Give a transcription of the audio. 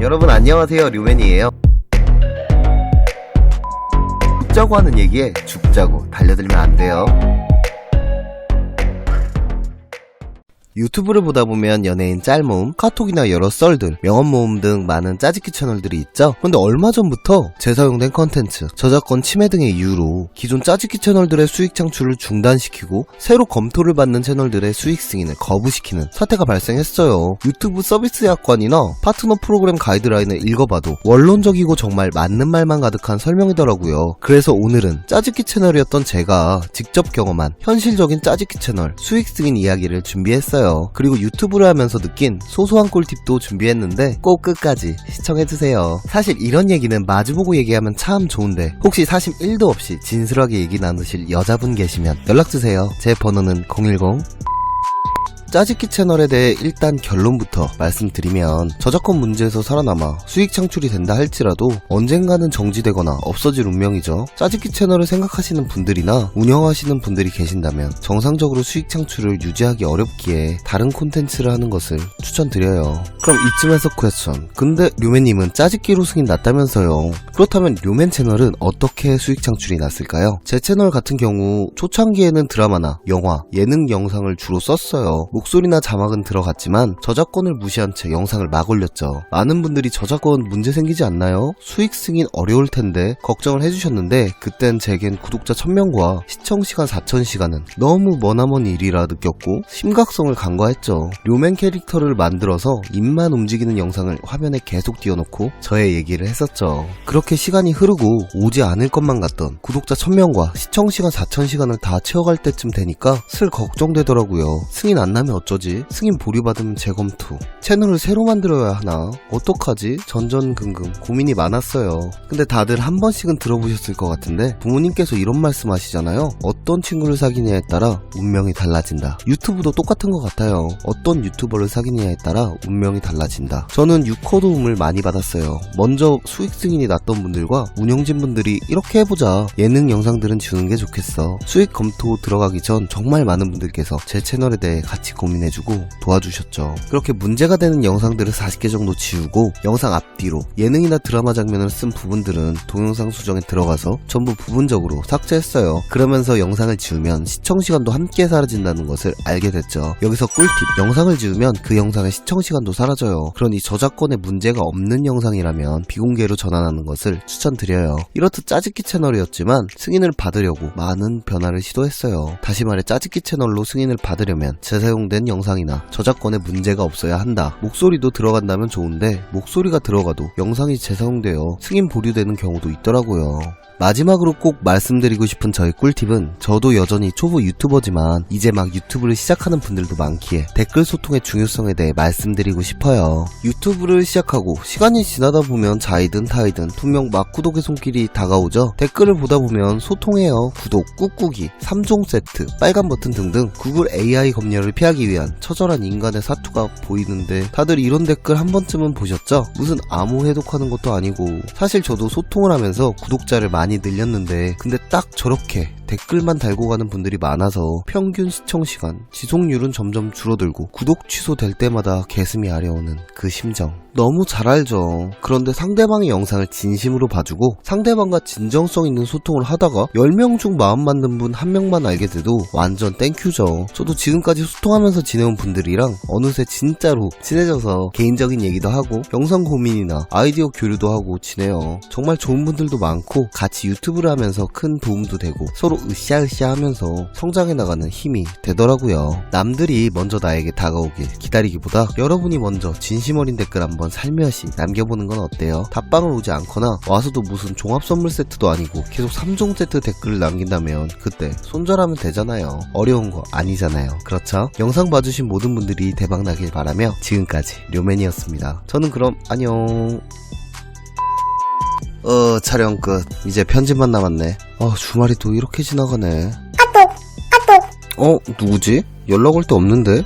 여러분 안녕하세요. 류맨이에요. 죽자고 하는 얘기에 죽자고 달려들면 안 돼요 유튜브를 보다 보면 연예인 짤모음, 카톡이나 여러 썰들, 명언 모음 등 많은 짜집기 채널들이 있죠. 근데 얼마 전부터 재사용된 컨텐츠, 저작권 침해 등의 이유로 기존 짜집기 채널들의 수익 창출을 중단시키고 새로 검토를 받는 채널들의 수익 승인을 거부시키는 사태가 발생했어요. 유튜브 서비스 약관이나 파트너 프로그램 가이드라인을 읽어봐도 원론적이고 정말 맞는 말만 가득한 설명이더라고요. 그래서 오늘은 짜집기 채널이었던 제가 직접 경험한 현실적인 짜집기 채널 수익 승인 이야기를 준비했어요. 그리고 유튜브를 하면서 느낀 소소한 꿀팁도 준비했는데 꼭 끝까지 시청해주세요. 사실 이런 얘기는 마주보고 얘기하면 참 좋은데 혹시 사심 1도 없이 진솔하게 얘기 나누실 여자분 계시면 연락주세요. 제 번호는 010 짜집기 채널에 대해 일단 결론부터 말씀드리면 저작권 문제에서 살아남아 수익 창출이 된다 할지라도 언젠가는 정지되거나 없어질 운명이죠. 짜집기 채널을 생각하시는 분들이나 운영하시는 분들이 계신다면 정상적으로 수익 창출을 유지하기 어렵기에 다른 콘텐츠를 하는 것을 추천드려요. 그럼 이쯤에서 퀘스천. 근데 류맨님은 짜집기로 승인 났다면서요. 그렇다면 류맨 채널은 어떻게 수익 창출이 났을까요? 제 채널 같은 경우 초창기에는 드라마나 영화, 예능 영상을 주로 썼어요. 목소리나 자막은 들어갔지만 저작권을 무시한 채 영상을 막 올렸죠. 많은 분들이 저작권 문제 생기지 않나요? 수익 승인 어려울 텐데 걱정을 해주셨는데 그땐 제겐 구독자 1000명과 시청시간 4000시간은 너무 머나먼 일이라 느꼈고 심각성을 간과했죠. 료맨 캐릭터를 만들어서 입만 움직이는 영상을 화면에 계속 띄워놓고 저의 얘기를 했었죠. 그렇게 시간이 흐르고 오지 않을 것만 같던 구독자 1000명과 시청시간 4000시간을 다 채워갈 때쯤 되니까 슬 걱정되더라고요. 승인 안 나면 어쩌지? 승인 보류받으면 재검토. 채널을 새로 만들어야 하나? 어떡하지? 전전긍긍 고민이 많았어요. 근데 다들 한 번씩은 들어보셨을 것 같은데 부모님께서 이런 말씀 하시잖아요. 어떤 친구를 사귀냐에 따라 운명이 달라진다. 유튜브도 똑같은 것 같아요. 어떤 유튜버를 사귀냐에 따라 운명이 달라진다. 저는 유커 도움을 많이 받았어요. 먼저 수익 승인이 났던 분들과 운영진 분들이 이렇게 해보자. 예능 영상들은 주는 게 좋겠어. 수익 검토 들어가기 전 정말 많은 분들께서 제 채널에 대해 같이 고민해주고 도와주셨죠. 그렇게 문제가 되는 영상들을 40개 정도 지우고 영상 앞뒤로 예능이나 드라마 장면을 쓴 부분들은 동영상 수정에 들어가서 전부 부분적으로 삭제했어요. 그러면서 영상을 지우면 시청 시간도 함께 사라진다는 것을 알게 됐죠. 여기서 꿀팁. 영상을 지우면 그 영상의 시청 시간도 사라져요. 그러니 저작권에 문제가 없는 영상이라면 비공개로 전환하는 것을 추천드려요. 이렇듯 짜집기 채널이었지만 승인을 받으려고 많은 변화를 시도했어요. 다시 말해 짜집기 채널로 승인을 받으려면 재사용 된 영상이나 저작권에 문제가 없어야 한다. 목소리도 들어간다면 좋은데 목소리가 들어가도 영상이 재사용되어 승인 보류되는 경우도 있더라고요. 마지막으로 꼭 말씀드리고 싶은 저의 꿀팁은 저도 여전히 초보 유튜버지만 이제 막 유튜브를 시작하는 분들도 많기에 댓글 소통의 중요성에 대해 말씀드리고 싶어요. 유튜브를 시작하고 시간이 지나다 보면 자이든 타이든 분명 막 구독의 손길이 다가오죠. 댓글을 보다 보면 소통해요. 구독, 꾹꾹이, 3종 세트, 빨간 버튼 등등 구글 AI 검열을 피하기 위한 처절한 인간의 사투가 보이는데 다들 이런 댓글 한 번쯤은 보셨죠? 무슨 암호 해독하는 것도 아니고 사실 저도 소통을 하면서 구독자를 많이 늘렸는데 근데 딱 저렇게 댓글만 달고 가는 분들이 많아서 평균 시청 시간, 지속률은 점점 줄어들고 구독 취소될 때마다 개슴이 아려오는 그 심정. 너무 잘 알죠. 그런데 상대방의 영상을 진심으로 봐주고 상대방과 진정성 있는 소통을 하다가 10명 중 마음 맞는 분 한 명만 알게 돼도 완전 땡큐죠. 저도 지금까지 소통하면서 지내온 분들이랑 어느새 진짜로 친해져서 개인적인 얘기도 하고 영상 고민이나 아이디어 교류도 하고 지내요. 정말 좋은 분들도 많고 같이 유튜브를 하면서 큰 도움도 되고 서로 으쌰으쌰 하면서 성장해 나가는 힘이 되더라고요. 남들이 먼저 나에게 다가오길 기다리기보다 여러분이 먼저 진심 어린 댓글 한번 살며시 남겨보는 건 어때요? 답방을 오지 않거나 와서도 무슨 종합 선물 세트도 아니고 계속 3종 세트 댓글을 남긴다면 그때 손절하면 되잖아요. 어려운 거 아니잖아요. 그렇죠? 영상 봐주신 모든 분들이 대박 나길 바라며 지금까지 료맨이었습니다. 저는 그럼 안녕. 어 촬영 끝. 이제 편집만 남았네. 아 주말이 또 이렇게 지나가네. 어 누구지? 연락 올 때 없는데?